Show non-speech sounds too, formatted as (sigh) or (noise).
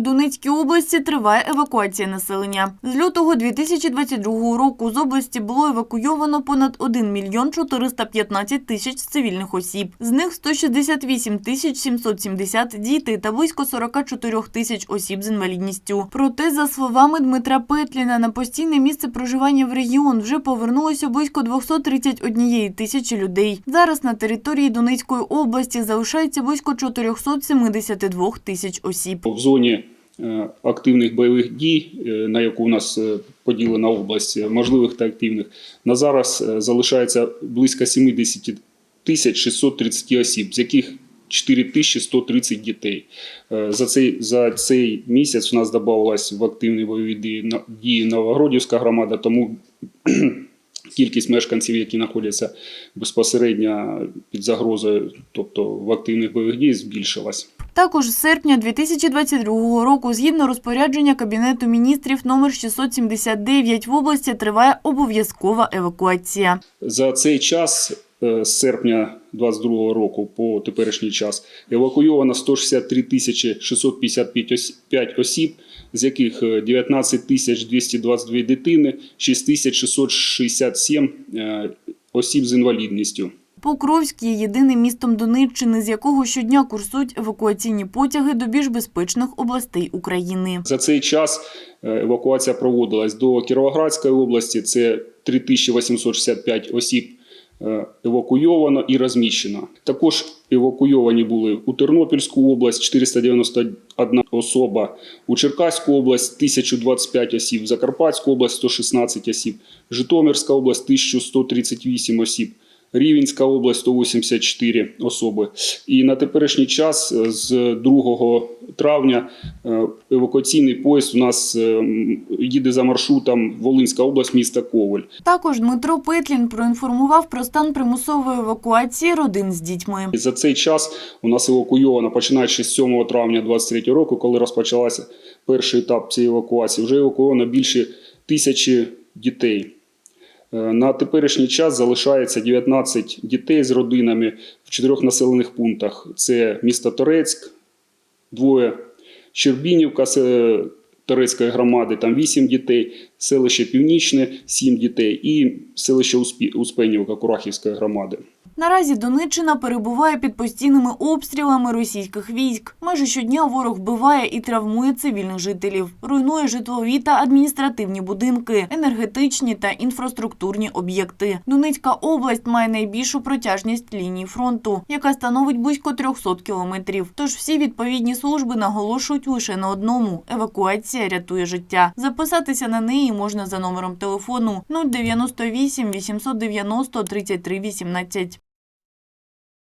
Донецькій області триває евакуація населення. З лютого 2022 року з області було евакуйовано понад 1 мільйон 415 тисяч цивільних осіб. З них 168 тисяч 770 діти та близько 44 тисяч осіб з інвалідністю. Проте, за словами Дмитра Петліна, на постійне місце проживання в регіон вже повернулося близько 231 тисячі людей. Зараз на території Донецької області залишається близько 472 тисяч осіб. В зоні активних бойових дій, е, на яку у нас е, поділена область, е, можливих та активних, на зараз е, залишається близько 70 тисяч 630 осіб, з яких 4130 дітей. Е, За цей, за цей місяць у нас додавалась в активні бойові дії Новогродівська громада, тому (clears throat) кількість мешканців, які знаходяться безпосередньо під загрозою, тобто в активних бойових дій, збільшилась. Також з серпня 2022 року, згідно розпорядження Кабінету міністрів номер 679, в області триває обов'язкова евакуація. За цей час, е, з серпня 2022 року по теперішній час, евакуйовано 163 тисячі 655 ос- п'ять осіб, з яких е, 19 тисяч 222 дитини, 6 тисяч 667 е, осіб з інвалідністю. Покровськ є єдиним містом Донеччини, з якого щодня курсують евакуаційні потяги до більш безпечних областей України. За цей час е, евакуація проводилась до Кіровоградської області. Це 3865 осіб евакуйовано і розміщено. Також евакуйовані були у Тернопільську область 491 особа, у Черкаську область 1025 осіб, Закарпатську область 116 осіб, Житомирська область 1138 осіб. Рівенська область 184 особи. І на теперішній час е, з 2 травня е, евакуаційний поїзд у нас е, їде за маршрутом Волинська область, міста Коваль. Також Дмитро Петлін проінформував про стан примусової евакуації родин з дітьми. І за цей час у нас евакуйовано, починаючи з 7 травня 2023 року, коли розпочалася перший етап цієї евакуації, вже евакуйовано більше тисячі дітей. Е, На теперішній час залишається 19 дітей з родинами в чотирьох населених пунктах: це місто Торецьк, двоє Щербінівка це Торецької громади, там 8 дітей, селище Північне 7 дітей і селище Успенівка Курахівської громади. Наразі Донеччина перебуває під постійними обстрілами російських військ. Майже щодня ворог вбиває і травмує цивільних жителів, руйнує житлові та адміністративні будинки, енергетичні та інфраструктурні об'єкти. Донецька область має найбільшу протяжність лінії фронту, яка становить близько 300 кілометрів. Тож всі відповідні служби наголошують лише на одному: евакуація рятує життя. Записатися на неї можна за номером телефону 098 890 33 18.